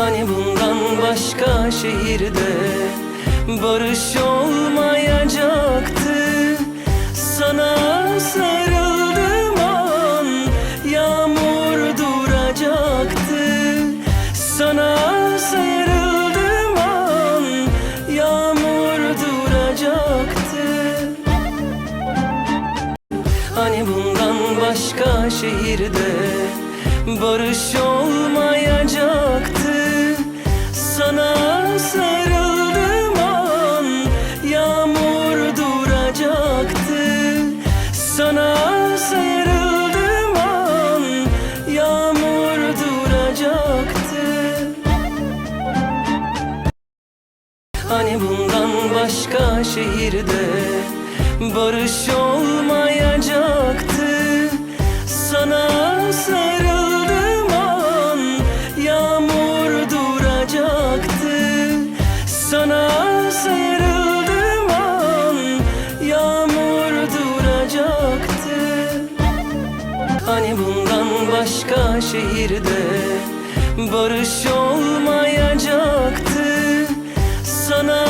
Hani bundan başka şehirde barış olmayacaktı. Sana sarıldığım an yağmur duracaktı. Sana sarıldığım an yağmur duracaktı. Hani bundan başka şehirde barış olmayacaktı Hani bundan başka şehirde barış olmayacaktı. Sana sarıldığım an yağmur duracaktı. Sana sarıldığım an yağmur duracaktı. Hani bundan başka şehirde barış olmayacaktı Sana sarıldığım